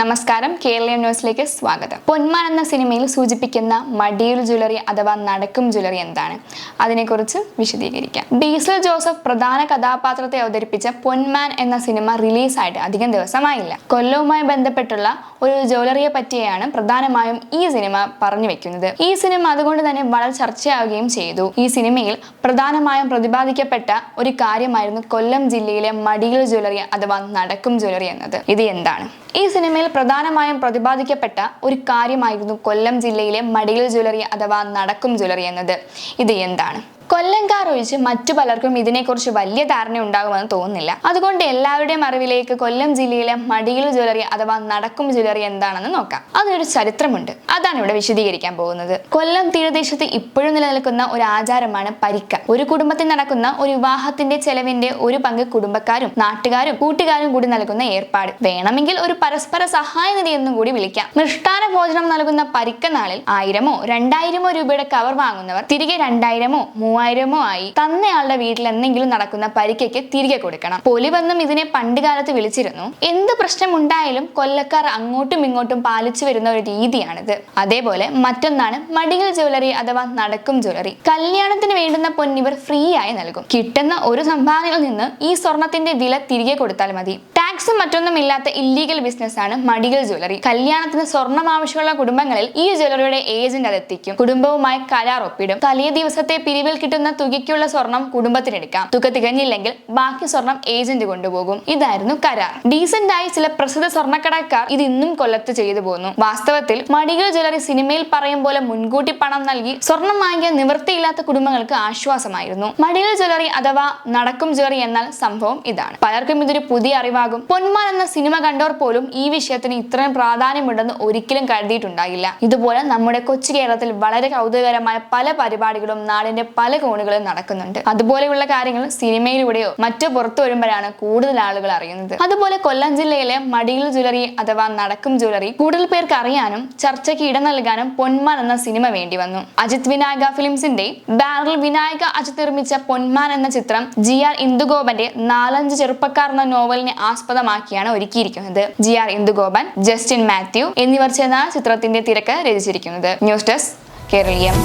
നമസ്കാരം. കേരളീയ ന്യൂസിലേക്ക് സ്വാഗതം. പൊന്മാൻ എന്ന സിനിമയിൽ സൂചിപ്പിക്കുന്ന മടിയൂർ ജ്വല്ലറി അഥവാ നടക്കും ജ്വല്ലറി എന്താണ്? അതിനെക്കുറിച്ച് വിശദീകരിക്കാം. ഡീസൽ ജോസഫ് പ്രധാന കഥാപാത്രത്തെ അവതരിപ്പിച്ച പൊന്മാൻ എന്ന സിനിമ റിലീസായിട്ട് അധികം ദിവസമായില്ല. കൊല്ലവുമായി ബന്ധപ്പെട്ടുള്ള ഒരു ജ്വല്ലറിയെ പറ്റിയാണ് പ്രധാനമായും ഈ സിനിമ പറഞ്ഞു വെക്കുന്നത്. ഈ സിനിമ അതുകൊണ്ട് തന്നെ വളരെ ചർച്ചയാവുകയും ചെയ്തു. ഈ സിനിമയിൽ പ്രധാനമായും പ്രതിപാദിക്കപ്പെട്ട ഒരു കാര്യമായിരുന്നു കൊല്ലം ജില്ലയിലെ മടിയൂർ ജ്വല്ലറി അഥവാ നടക്കും ജ്വല്ലറി എന്നത്. ഇത് എന്താണ്? ഈ സിനിമയിൽ പ്രധാനമായും പ്രതിപാദിക്കപ്പെട്ട ഒരു കാര്യമായിരുന്നു കൊല്ലം ജില്ലയിലെ മടിയിൽ ജ്വല്ലറി അഥവാ നടക്കും ജ്വല്ലറി എന്നത്. ഇത് എന്താണ്? കൊല്ലംകാർ ഒഴിച്ച് മറ്റു പലർക്കും ഇതിനെക്കുറിച്ച് വലിയ ധാരണ ഉണ്ടാകുമെന്ന് തോന്നുന്നില്ല. അതുകൊണ്ട് എല്ലാവരുടെയും അറിവിലേക്ക് കൊല്ലം ജില്ലയിലെ മടിയിൽ ജ്വല്ലറി അഥവാ നടക്കും ജ്വല്ലറി എന്താണെന്ന് നോക്കാം. അതിനൊരു ചരിത്രമുണ്ട്. അതാണ് ഇവിടെ വിശദീകരിക്കാൻ പോകുന്നത്. കൊല്ലം തീരദേശത്ത് ഇപ്പോഴും നിലനിൽക്കുന്ന ഒരു ആചാരമാണ് പരിക്ക. ഒരു കുടുംബത്തിൽ നടക്കുന്ന ഒരു വിവാഹത്തിന്റെ ചെലവിന്റെ ഒരു പങ്ക് കുടുംബക്കാരും നാട്ടുകാരും കൂട്ടുകാരും കൂടി നൽകുന്ന ഏർപ്പാട്. വേണമെങ്കിൽ ഒരു പരസ്പര സഹായ നിധി എന്നും കൂടി വിളിക്കാം. മൃഷ്ടാന ഭോജനം നൽകുന്ന പരിക്ക നാളിൽ ആയിരമോ രണ്ടായിരമോ രൂപയുടെ കവർ വാങ്ങുന്നവർ തിരികെ രണ്ടായിരമോ മൂവായിരമോ ആയി തന്നയാളുടെ വീട്ടിൽ എന്തെങ്കിലും നടക്കുന്ന പരിക്കയ്ക്ക് തിരികെ കൊടുക്കണം. പൊലിവെന്നും ഇതിനെ പണ്ട് കാലത്ത് വിളിച്ചിരുന്നു. എന്ത് പ്രശ്നം ഉണ്ടായാലും കൊല്ലക്കാർ അങ്ങോട്ടും ഇങ്ങോട്ടും പാലിച്ചു വരുന്ന ഒരു രീതിയാണിത്. അതേപോലെ മറ്റൊന്നാണ് മടികൾ ജ്വല്ലറി അഥവാ നടക്കും ജ്വല്ലറി. കല്യാണത്തിന് വേണ്ടുന്ന പൊന്നിവർ ഫ്രീ ആയി നൽകും. കിട്ടുന്ന ഒരു സംഭാവനയിൽ നിന്ന് ഈ സ്വർണത്തിന്റെ വില തിരികെ കൊടുത്താൽ മതി. ടാക്സും മറ്റൊന്നും ഇല്ലാത്ത ഇല്ലീഗൽ ബിസിനസ് ആണ് മടികൾ ജ്വല്ലറി കല്യാണത്തിന് സ്വർണം ആവശ്യമുള്ള കുടുംബങ്ങളിൽ ഈ ജ്വല്ലറിയുടെ ഏജന്റ് അതെത്തിക്കും കുടുംബവുമായി കരാർ ഒപ്പിടും. തലേ ദിവസത്തെ പിരിവിൽ കിട്ടുന്ന തുകയ്ക്കുള്ള സ്വർണം കുടുംബത്തിനെടുക്കാം. തുക തികഞ്ഞില്ലെങ്കിൽ ബാക്കി സ്വർണം ഏജന്റ് കൊണ്ടുപോകും. ഇതായിരുന്നു കരാർ. ഡീസന്റ് ആയി ചില പ്രസിദ്ധ സ്വർണക്കടക്കാർ ഇത് ഇന്നും കൊല്ലത്ത് ചെയ്തു പോന്നു. വാസ്തവത്തിൽ മടികൾ ജ്വല്ലറി സിനിമയിൽ പറയും പോലെ മുൻകൂട്ടി പണം നൽകി സ്വർണം വാങ്ങിയ നിവൃത്തിയില്ലാത്ത കുടുംബങ്ങൾക്ക് ആശ്വാസമായിരുന്നു. മടികൾ ജ്വല്ലറി അഥവാ നടക്കും ജ്വല്ലറി എന്നാൽ സംഭവം ഇതാണ്. പലർക്കും ഇതൊരു പുതിയ അറിവാകും. പൊന്മാൻ എന്ന സിനിമ കണ്ടവർ പോലും ഈ വിഷയത്തിന് ഇത്രയും പ്രാധാന്യമുണ്ടെന്ന് ഒരിക്കലും കരുതിയിട്ടുണ്ടാകില്ല. ഇതുപോലെ നമ്മുടെ കൊച്ചു കേരളത്തിൽ വളരെ കൗതുകകരമായ പല പരിപാടികളും നാടിന്റെ പല കോണുകളിൽ നടക്കുന്നുണ്ട്. അതുപോലെയുള്ള കാര്യങ്ങൾ സിനിമയിലൂടെയോ മറ്റോ പുറത്തു വരുമ്പോഴാണ് കൂടുതൽ ആളുകൾ അറിയുന്നത്. അതുപോലെ കൊല്ലം ജില്ലയിലെ മടിയിൽ ജ്വല്ലറി അഥവാ നടക്കും ജ്വല്ലറി കൂടുതൽ പേർക്ക് അറിയാനും ചർച്ചയ്ക്ക് ഇടം നൽകാനും പൊന്മാൻ എന്ന സിനിമ വേണ്ടി വന്നു. അജിത് വിനായക ഫിലിംസിന്റെ ബാരൽ വിനായക അജിത് നിർമ്മിച്ച പൊന്മാൻ എന്ന ചിത്രം ജി ആർ ഇന്ദുഗോപന്റെ നാലഞ്ച് ചെറുപ്പക്കാർ എന്ന നോവലിനെ ആസ്പദമാക്കിയാണ് ഒരുക്കിയിരിക്കുന്നത്. ജി ആർ ഇന്ദുഗോപൻ ജസ്റ്റിൻ മാത്യു എന്നിവർ ചേർന്ന ചിത്രത്തിന്റെ തിരക്ക് രചിച്ചിരിക്കുന്നത്. News desk Keraleeyam.